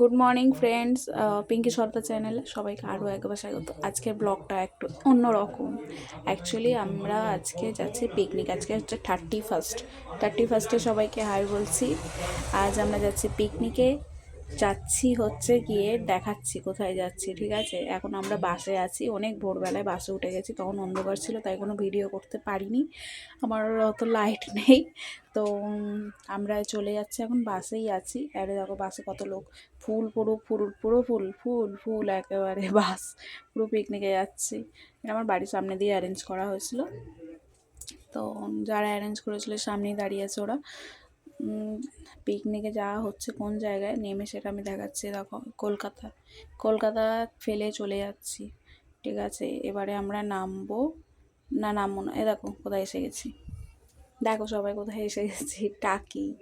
Good morning friends Pinki Sardar চ্যানেলে সবাইকে আরও একবার স্বাগত। আজকের ব্লগটা একটু অন্যরকম। অ্যাকচুয়ালি আমরা আজকে যাচ্ছি পিকনিক আজকে হচ্ছে থার্টি ফার্স্ট থার্টি ফার্স্টে সবাইকে হাই বলছি। আজ আমরা যাচ্ছি পিকনিকে যাচ্ছি হচ্ছে গিয়ে, দেখাচ্ছি কোথায় যাচ্ছি, ঠিক আছে? এখন আমরা বাসে আছি, অনেক ভোরবেলায় বাসে উঠে গেছি, তখন অন্ধকার ছিল, তাই কোনো ভিডিও করতে পারিনি। আমার অত লাইট নেই, তো আমরা চলে যাচ্ছি, এখন বাসেই আছি। আরে দেখো, বাসে কত লোক, ফুল পুরো ফুল পুরো ফুল ফুল ফুল একেবারে বাস, পুরো পিকনিকে যাচ্ছি। আমার বাড়ির সামনে দিয়ে অ্যারেঞ্জ করা হয়েছিল। তো যারা অ্যারেঞ্জ করেছিল, সামনেই দাঁড়িয়ে আছে ওরা। পিকনিকে যাওয়া হচ্ছে কোন জায়গায়? নেমে সেটা আমি দেখাচ্ছি, দেখো, কলকাতা। কলকাতা ফেলে চলে যাচ্ছি, ঠিক আছে? এবারে আমরা নামবো। না নামবো না। এ দেখো, কোথায় এসে গেছি। দেখো সবাই কোথায় এসে গেছি। টাকি,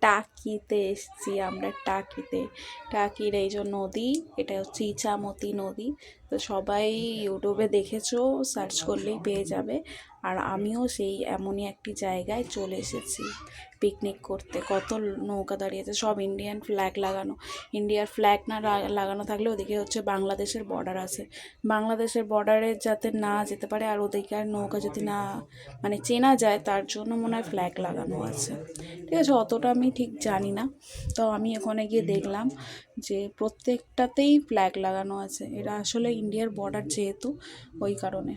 টাকিতে এসেছি আমরা, টাকিতে। টাকির এই যে নদী, এটা হচ্ছে ইচামতি নদী। তো সবাই ইউটিউবে দেখেছ সার্চ করলেই পেয়ে যাবে। আর আমিও সেই এমনই একটি জায়গায় চলে এসেছি পিকনিক করতে। কত নৌকা দাঁড়িয়েছে, সব ইন্ডিয়ান ফ্ল্যাগ লাগানো। ইন্ডিয়ার ফ্ল্যাগ না লাগানো থাকলে ওদিকে হচ্ছে বাংলাদেশের বর্ডার আছে। বাংলাদেশের বর্ডারে যাতে না যেতে পারে আর ওদিকে আর নৌকা যদি না মানে চেনা যায়, তার জন্য মনে হয় ফ্ল্যাগ লাগানো আছে। ঠিক আছে, অতটা আমি ঠিক জানি না। তো আমি ওখানে গিয়ে দেখলাম যে প্রত্যেকটাতেই ফ্ল্যাগ লাগানো আছে। এটা আসলে ইন্ডিয়ার বর্ডার যেহেতু, ওই কারণে।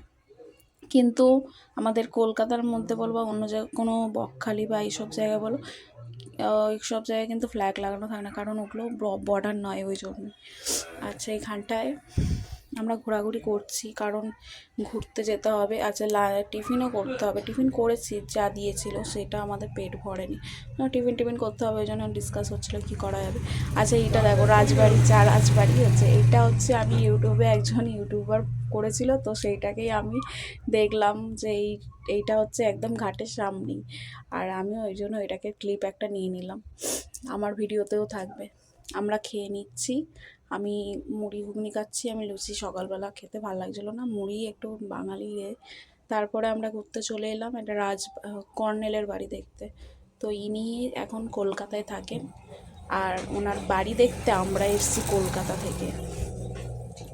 কিন্তু আমাদের কলকাতার মধ্যে বলো বা অন্য জায়গায় কোনো বকখালি বা এইসব জায়গায় বলো সব জায়গায় কিন্তু ফ্ল্যাগ লাগানো থাকে না। কারণ ওগুলো বর্ডার নয় ওই জন্য। আচ্ছা এইখানটায় আমরা ঘোরাঘুরি করছি, কারণ ঘুরতে যেতে হবে আচ্ছা টিফিনও করতে হবে। টিফিন করেছি, যা দিয়েছিল সেটা আমাদের পেট ভরেনি। টিফিন টিফিন করতে হবে, ওই জন্য ডিসকাস হচ্ছিল কী করা যাবে। আচ্ছা এইটা দেখো, রাজবাড়ি চা রাজবাড়ি হচ্ছে, এইটা হচ্ছে আমি ইউটিউবে একজন ইউটিউবার করেছিল, তো সেইটাকেই আমি দেখলাম যে এই, এইটা হচ্ছে একদম ঘাটের সামনেই। আর আমি ওই জন্য এটাকে ক্লিপ একটা নিয়ে নিলাম। আমার ভিডিওতেও থাকবে। আমরা খেয়ে নিচ্ছি। আমি মুড়ি ঘুগনি খাচ্ছি, আমি লুচি সকালবেলা খেতে ভালো লাগছিল না। মুড়ি একটু বাঙালি তারপরে আমরা ঘুরতে চলে এলাম একটা রাজ, কর্নেলের বাড়ি দেখতে। তো ইনি এখন কলকাতায় থাকেন। আর ওনার বাড়ি দেখতে আমরা এসেছি কলকাতা থেকে।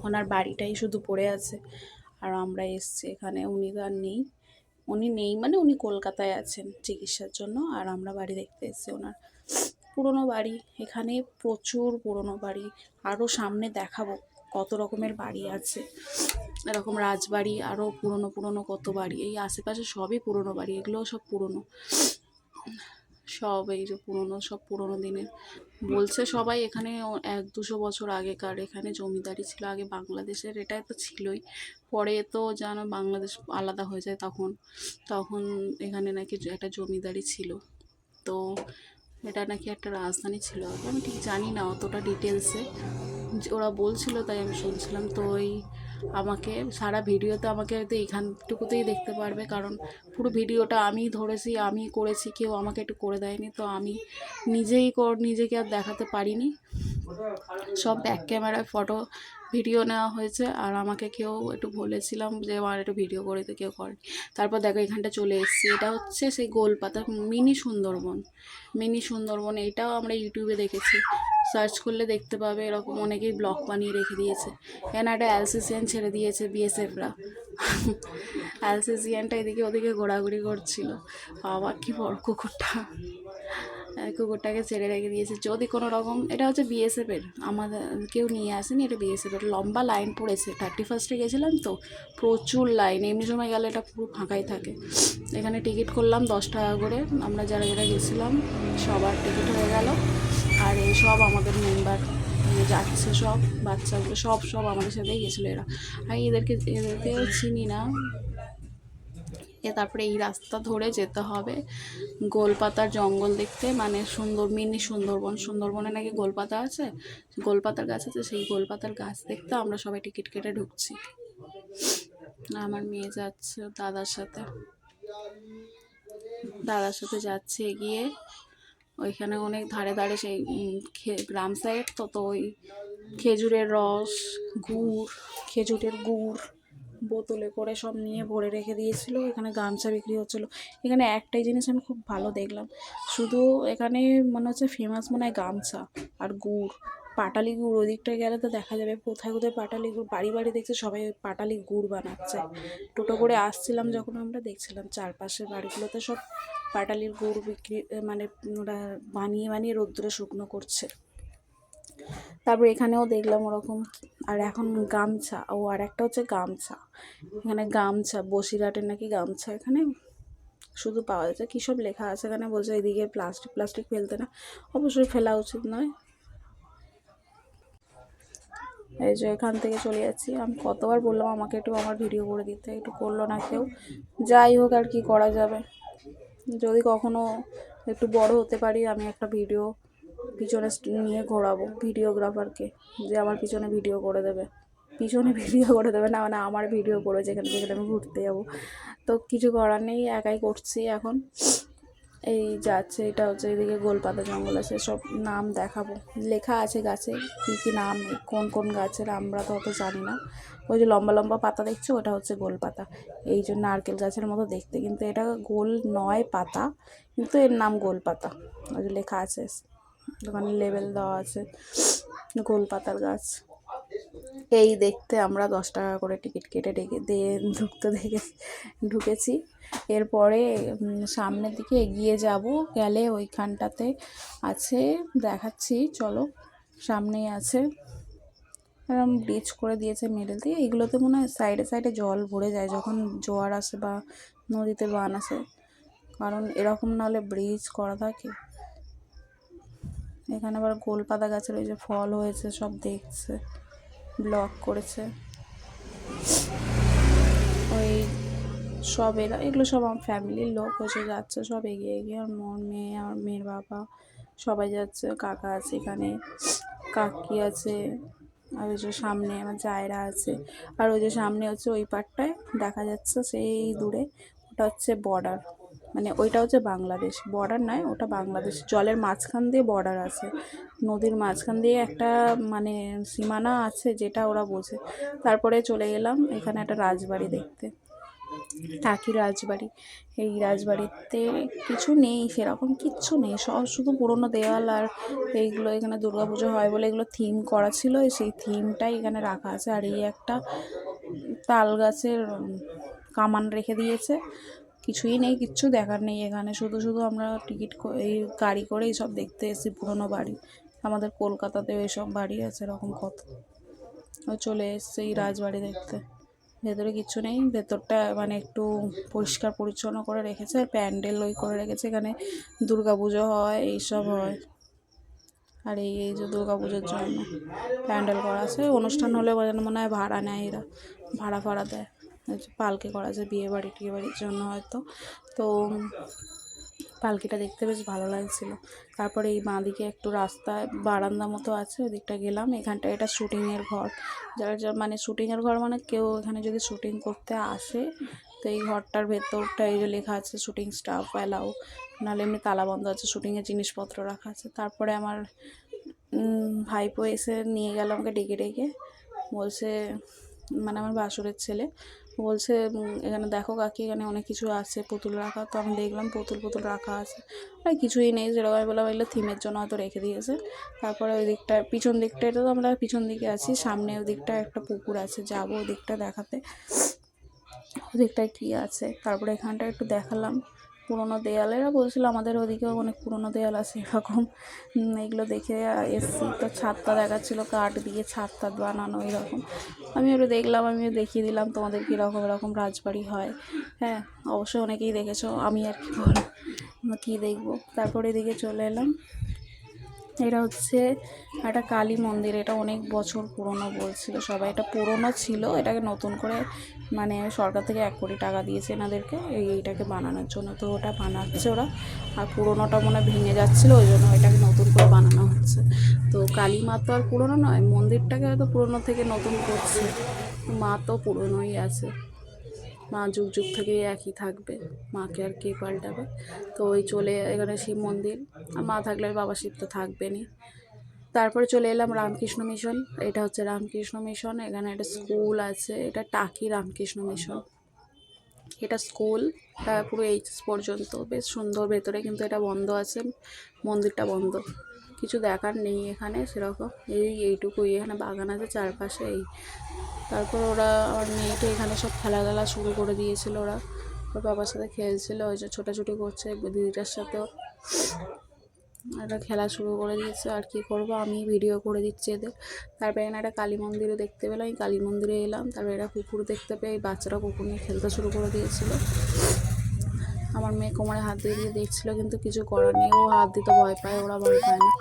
ওনার বাড়িটাই শুধু পড়ে আছে। আর আমরা এসছি এখানে, উনি আর নেই। উনি নেই মানে উনি কলকাতায় আছেন চিকিৎসার জন্য। আর আমরা বাড়ি দেখতে এসেছি ওনার। পুরনো বাড়ি। এখানে প্রচুর পুরনো বাড়ি। আরও সামনে দেখাবো কত রকমের বাড়ি আছে। এরকম রাজবাড়ি আরও পুরনো পুরনো কত বাড়ি। এই আশেপাশে সবই পুরনো বাড়ি, এগুলোও সব পুরনো। সব এই যে পুরনো, সব পুরনো দিনের। বলছে সবাই এখানে এক দুশো বছর আগেকার। এখানে জমিদারি ছিল আগে বাংলাদেশের এটা তো ছিলই। পরে তো যেন বাংলাদেশ আলাদা হয়ে যায় তখন। তখন এখানে নাকি একটা জমিদারি ছিল। তো এটা নাকি একটা রাজধানী ছিল। আমি ঠিক জানি না অতটা ডিটেলসে ওরা বলছিল, তাই আমি শুনছিলাম। তো ওই আমাকে, সারা ভিডিওতে আমাকে হয়তো এখানটুকুতেই দেখতে পারবে, কারণ পুরো ভিডিওটা আমি ধরেছি আমি করেছি, কেউ আমাকে একটু করে দেয়নি। তো আমি নিজেই কর, নিজেকে আর দেখাতে পারিনি। সব ব্যাক ক্যামেরায় ফটো ভিডিও নেওয়া হয়েছে। আর আমাকে কেউ একটু বলেছিলাম যে আমার একটু ভিডিও করে দিতে কেউ করে তারপর দেখো, এখানটা চলে এসেছি। এটা হচ্ছে সেই গোলপাতা মিনি সুন্দরবন। মিনি সুন্দরবন এইটাও আমরা ইউটিউবে দেখেছি। সার্চ করলে দেখতে পাবে, এরকম অনেকেই ব্লগ বানিয়ে রেখে দিয়েছে। এখানে একটা অ্যালসিসিয়ান ছেড়ে দিয়েছে বিএসএফরা অ্যালসিসিয়ানটা এদিকে ওদিকে ঘোরাঘুরি করছিল। বাবা, কি বড় কুকুরটা। কুকুরটাকে ছেড়ে রেখে দিয়েছে। যদি কোনো রকম, এটা হচ্ছে বিএসএফের আমাদের, কেউ নিয়ে আসেনি, এটা বিএসএফের লম্বা লাইন পড়েছে। থার্টি ফার্স্টে গেছিলাম তো, প্রচুর লাইন এমনি সময় গেলে এটা পুরো ফাঁকাই থাকে। এখানে টিকিট করলাম দশ টাকা করে। আমরা যারা যারা গেছিলাম, সবার টিকিট হয়ে গেল। আর এই সব আমাদের মেম্বার যাচ্ছে সব, বাচ্চাগুলো, সব সব আমাদের সাথেই গেছিল এরা। আর এদেরকে, এদেরকেও চিনি না। এ তারপরে এই রাস্তা ধরে যেতে হবে। গোলপাতার জঙ্গল দেখতে মানে সুন্দর, মিনি সুন্দরবন। সুন্দরবনে নাকি গোলপাতা আছে? গোলপাতার গাছ আছে, সেই গোলপাতার গাছ দেখতে আমরা সবাই টিকিট কেটে ঢুকছি। আমার মেয়ে যাচ্ছে দাদার সাথে। দাদার সাথে যাচ্ছে এগিয়ে ওইখানে অনেক ধারে ধারে সেই গ্রাম সাইড তো তো ওই খেজুরের রস, গুড়, খেজুরের গুড়। বোতলে করে সব নিয়ে ভরে রেখে দিয়েছিল, এখানে গামছা বিক্রি হচ্ছিল। এখানে একটাই জিনিস আমি খুব ভালো দেখলাম, শুধু এখানে মনে হচ্ছে ফেমাস মনে হয় গামছা আর গুড়। পাটালি গুড়, ওদিকটায় গেলে তো দেখা যাবে কোথায় কোথায় পাটালি গুড়, বাড়ি বাড়ি দেখছে সবাই পাটালি গুড় বানাচ্ছে। টোটো করে আসছিলাম যখন আমরা দেখছিলাম চারপাশের বাড়িগুলোতে সব পাটালির গুড় বিক্রি মানে ওরা বানিয়ে বানিয়ে রোদ্রে শুকনো করছে। তারপর এখানেও দেখলাম ওরকম আর এখন গামছা। ও, আর একটা হচ্ছে গামছা। এখানে গামছা, বসিরহাটের নাকি গামছা এখানে। শুধু পাওয়া যাচ্ছে। কী সব লেখা আছে এখানে? বলছে এদিকে প্লাস্টিক প্লাস্টিক ফেলতে না। অবশ্যই ফেলা উচিত নয়। এই যে এখান থেকে চলে যাচ্ছি। আমি কতবার বললাম আমাকে একটু আমার ভিডিও করে দিতে। একটু করল না কেউ। যাই হোক আর কি করা যাবে। যদি কখনো একটু বড় হতে পারি আমি একটা ভিডিও পিছনে নিয়ে ঘোরাবো ভিডিওগ্রাফারকে যে আমার পিছনে ভিডিও করে দেবে। পিছনে ভিডিও করে দেবে না মানে আমার ভিডিও করে যেখানে যেখানে আমি ঘুরতে যাব। তো কিছু করার নেই, একাই করছি এখন। এই যাচ্ছে, এটা হচ্ছে এদিকে গোলপাতা জঙ্গল আছে, সব নাম দেখাবো। লেখা আছে গাছে, কী কী নাম, কোন কোন গাছের আমরা তো অত জানি না। ওই যে লম্বা লম্বা পাতা দেখছ, ওটা হচ্ছে গোলপাতা। এই যে নারকেল গাছের মতো দেখতে, কিন্তু এটা গোল নয় পাতা, কিন্তু এর নাম গোলপাতা। ওই যে লেখা আছে দোকানে লেবেল দেওয়া আছে। গোলপাতার গাছ। এই দেখতে আমরা দশ টাকা করে টিকিট কেটে ডেকে দিয়ে ঢুকতে দেখে ঢুকেছি। এরপরে সামনের দিকে এগিয়ে যাব। গেলে ওইখানটাতে আছে দেখাচ্ছি চলো। সামনেই আছে। এরকম ব্রিজ করে দিয়েছে মিডল দিয়ে। এগুলোতে মনে হয় সাইডে সাইডে জল ভরে যায় যখন জোয়ার আসে বা নদীতে বান আসে। কারণ এরকম নাহলে ব্রিজ করা থাকে। এখানে আবার গোলপাতা গাছের ওই যে ফল হয়েছে, সব দেখছে ব্লক করেছে। ওই সব এরা, এগুলো সব আমার ফ্যামিলির লোক হয়েছে যাচ্ছে, সব এগিয়ে এগিয়ে। আর মোর মেয়ে, আমার মেয়ের বাবা, সবাই যাচ্ছে, কাকা আছে এখানে, কাকি আছে, আর ওই যে সামনে আমার জায়রা আছে। আর ওই যে সামনে হচ্ছে ওই পারটায় দেখা যাচ্ছে সেই দূরে, ওটা হচ্ছে বর্ডার মানে ওইটা হচ্ছে বাংলাদেশ বর্ডার নয়, ওটা বাংলাদেশ। জলের মাঝখান দিয়ে বর্ডার আছে। নদীর মাঝখান দিয়ে একটা মানে সীমানা আছে যেটা ওরা বোঝে। তারপরে চলে গেলাম এখানে একটা রাজবাড়ি দেখতে। টাকি রাজবাড়ি। এই রাজবাড়িতে কিছু নেই, সেরকম কিচ্ছু নেই। সব শুধু পুরোনো দেওয়াল আর এইগুলো এখানে দুর্গাপুজো হয় বলে এগুলো থিম করা ছিল। সেই থিমটাই এখানে রাখা আছে। আর এই একটা তাল গাছের কামান রেখে দিয়েছে। কিছুই নেই, কিচ্ছু দেখার নেই এখানে। শুধু শুধু আমরা টিকিট এই গাড়ি করে এইসব দেখতে এসেছি, পুরোনো বাড়ি। আমাদের কলকাতাতেও এইসব বাড়ি আছে, এরকম কত চলে এসছে এই রাজবাড়ি দেখতে। ভেতরে কিচ্ছু নেই, ভেতরটা মানে একটু পরিষ্কার পরিচ্ছন্ন করে রেখেছে, প্যান্ডেল ওই করে রেখেছে এখানে। পুজো হয়, এইসব হয়। আর এই এই যে পুজোর জন্য প্যান্ডেল করা আছে, অনুষ্ঠান হলে মনে হয় ভাড়া নেয় এরা, ভাড়া ফাড়া দেয়। পালকি করা যায় বিয়ে বাড়ি টিয়ে বাড়ির জন্য হয়তো। তো পালকিটা দেখতে বেশ ভালো লাগছিল। তারপরে এই বাঁদিকে একটু রাস্তায় বারান্দা মতো আছে, ওদিকটা গেলাম। এখানটা এটা শুটিংয়ের ঘর। যারা যা মানে শুটিংয়ের ঘর মানে কেউ এখানে যদি শুটিং করতে আসে, তো এই ঘরটার ভেতরটা এই যে লেখা আছে, শুটিং স্টাফ অ্যালাউ। নাহলে এমনি তালা বন্ধ আছে, শুটিংয়ের জিনিসপত্র রাখা আছে। তারপরে আমার ভাইপো এসে নিয়ে গেল আমাকে ডেকে ডেকে। বলছে মানে আমার বাসুরের ছেলে বলছে এখানে দেখো কাকি, এখানে অনেক কিছু আছে, পুতুল রাখা। তো আমি দেখলাম পুতুল পুতুল রাখা আছে। আর কিছুই নেই, যেরকম আমি বললাম, এগুলো থিমের জন্য হয়তো রেখে দিয়েছে। তারপরে ওই দিকটা, পিছন দিকটা, এটা তো আমরা পিছন দিকে আছি, সামনে ওই দিকটা একটা পুকুর আছে, যাব ওই দিকটা দেখাতে। ওই দিকটায় কী আছে? তারপরে এখানটা একটু দেখালাম। পুরোনো দেয়ালেরা বলছিল আমাদের ওদিকেও অনেক পুরোনো দেয়াল আছে এরকম। এগুলো দেখে এসছি। তো ছাদটা দেখাচ্ছিলো, কাঠ দিয়ে ছাদ টাদ বানানো এরকম। আমি ওটা দেখলাম, আমিও দেখিয়ে দিলাম তোমাদের কীরকম এরকম রাজবাড়ি হয়। হ্যাঁ অবশ্যই অনেকেই দেখেছ, আমি আর কি বলব কী দেখব। তারপরে এদিকে চলে এলাম। এটা হচ্ছে একটা কালী মন্দির, এটা অনেক বছর পুরনো বলছিল সবাই। এটা পুরনো ছিল, এটাকে নতুন করে মানে সরকার থেকে এক কোটি টাকা দিয়েছে এনাদেরকে এই এইটাকে বানানোর জন্য। তো ওটা বানাচ্ছে ওরা। আর পুরোনোটা মনে ভেঙে যাচ্ছিল, ওই জন্য এটাকে নতুন করে বানানো হচ্ছে। তো কালী মা তো আর পুরনো নয়, মন্দিরটাকে হয়তো পুরনো থেকে নতুন করছে। মা তো পুরনোই আছে। মা যুগ যুগ থেকে একই থাকবে। মাকে আর কে পাল্টাবে? তো ওই চলে এখানে শিব মন্দির। আর মা থাকলে বাবা শিব তো থাকবেনই। তারপরে চলে এলাম রামকৃষ্ণ মিশন। এটা হচ্ছে রামকৃষ্ণ মিশন। এখানে একটা স্কুল আছে। এটা টাকি রামকৃষ্ণ মিশন। এটা স্কুল। পুরো এইচএস পর্যন্ত। বেশ সুন্দর। ভেতরে কিন্তু এটা বন্ধ আছে। মন্দিরটা বন্ধ। কিছু দেখার নেই এখানে সেরকম। এই এইটুকুই এখানে বাগান আছে চারপাশে এই। তারপর ওরা আমার মেয়েকে এখানে সব খেলা টেলা শুরু করে দিয়েছিল ওরা। ওর বাবার সাথে খেলছিল। ওই যে ছোটাছুটি করছে দিদিটার সাথেও। একটা খেলা শুরু করে দিয়েছে, আর কি করব? আমি ভিডিও করে দিচ্ছি এদের। তারপরে এখানে একটা কালী মন্দিরও দেখতে পেলাম। এই কালী মন্দিরে এলাম। তারপরে এরা কুকুর দেখতে পেয়ে এই বাচ্চারা কুকুর নিয়ে খেলতে শুরু করে দিয়েছিল। আমার মেয়ে কোমরে হাত দিয়ে দিয়ে দেখছিল, কিন্তু কিছু করার নেই। ও হাত দিতে ভয় পায়, ওরা ভয় পায় না।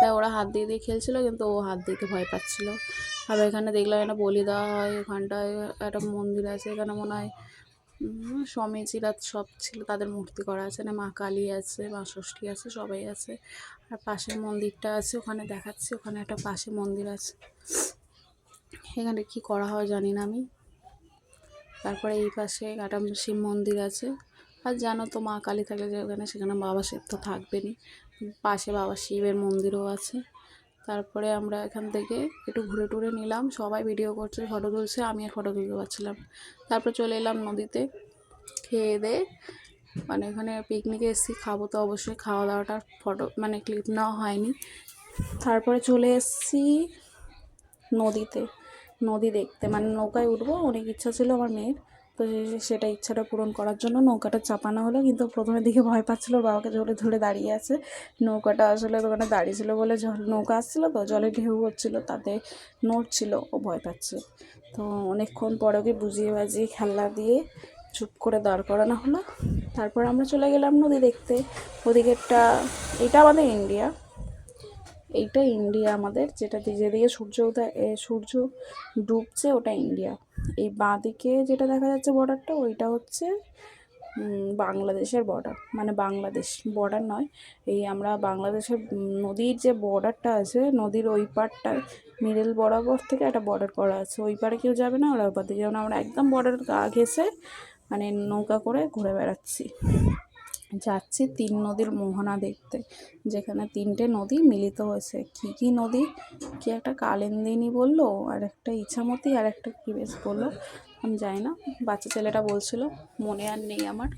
তাই ওরা হাত দিয়ে দিয়ে খেলছিল, কিন্তু ও হাত দিতে ভয় পাচ্ছিল। আবার এখানে দেখলাম একটা বলি দেওয়া হয়। ওখানটায় একটা মন্দির আছে। এখানে মনে হয় স্বামীজিরা সব ছিল, তাদের মূর্তি করা আছে, না মা কালী আছে, মা ষষ্ঠী আছে, সবাই আছে। আর পাশের মন্দিরটা আছে, ওখানে দেখাচ্ছি, ওখানে একটা পাশে মন্দির আছে। এখানে কি করা হয় জানি না আমি। তারপরে এই পাশে একটা শিব মন্দির আছে। আর জানো তো মা কালী থাকলে যেখানে সেখানে বাবা শিব তো থাকবেনই। পাশে বাবা শিবের মন্দিরও আছে। তারপরে আমরা এখান থেকে একটু ঘুরে টুরে নিলাম। সবাই ভিডিও করছে ফটো তুলছে, আমি আর ফটো তুলতে পারছিলাম তারপর চলে এলাম নদীতে। খেয়ে দিয়ে মানে এখানে পিকনিকে এসেছি, খাব তো অবশ্যই। খাওয়া দাওয়াটার ফটো মানে ক্লিপ নেওয়া হয়নি। তারপরে চলে এসেছি নদীতে। নদী দেখতে মানে নৌকায় উঠবো, অনেক ইচ্ছা ছিল আমার মেয়ের। তো সেটা ইচ্ছাটা পূরণ করার জন্য নৌকাটা চাপানো হলো। কিন্তু প্রথমের দিকে ভয় পাচ্ছিল, বাবাকে জলে ধরে দাঁড়িয়ে আছে। নৌকাটা আসলে ওখানে দাঁড়িয়ে ছিল বলে জল, নৌকা আসছিল তো, জলে ঢেউ হচ্ছিল, তাতে নড়ছিল, ও ভয় পাচ্ছে। তো অনেকক্ষণ পরে ওকে বুঝিয়ে বাজিয়ে খেলনা দিয়ে চুপ করে দাঁড় করানো হলো। তারপর আমরা চলে গেলাম নদী দেখতে। ওদিকেরটা, এটা আমাদের ইন্ডিয়া। এইটা ইন্ডিয়া আমাদের, যেটা দি- যেদিকে সূর্য উদয় সূর্য ডুবছে ওটা ইন্ডিয়া। এই বাঁদিকে যেটা দেখা যাচ্ছে বর্ডারটা ওইটা হচ্ছে বাংলাদেশের বর্ডার মানে বাংলাদেশ বর্ডার নয়, এই আমরা বাংলাদেশের নদীর যে বর্ডারটা আছে, নদীর ওই পারটা মিডল বরাবর থেকে একটা বর্ডার করা আছে। ওই পারে কেউ যাবে না, ওরা ওই পার দিয়ে যেমন আমরা একদম বর্ডার গা ঘেসে মানে নৌকা করে ঘুরে বেড়াচ্ছি। যাচ্ছি তিন নদীর মোহনা দেখতে, যেখানে তিনটে নদী মিলিত হয়েছে। কী কী নদী? কি একটা কালিন্দিনী বলল, আর একটা ইছামতি, আর একটা কী বেশ বলল? আমি জানি না, বাচ্চা ছেলেটা বলছিল, মনে আর নেই আমার।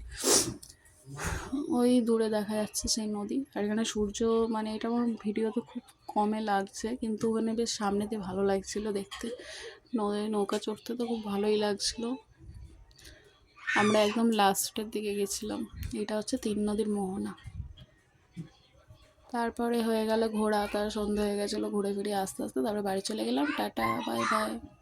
ওই দূরে দেখা যাচ্ছে সেই নদী, আর এখানে সূর্য মানে এটা আমার ভিডিওতে খুব কমে লাগছে, কিন্তু ওখানে বেশ সামনে দিয়ে ভালো লাগছিল দেখতে। নদী নৌকা চড়তে তো খুব ভালোই লাগছিল। আমরা একদম লাস্টের দিকে গেছিলাম। এটা হচ্ছে তিন নদীর মোহনা। তারপরে হয়ে গেল ঘোরা তার সন্ধ্যা হয়ে গেছিল, ঘুরে ফিরে আস্তে আস্তে তারপরে বাড়ি চলে গেলাম। Tata, bye bye.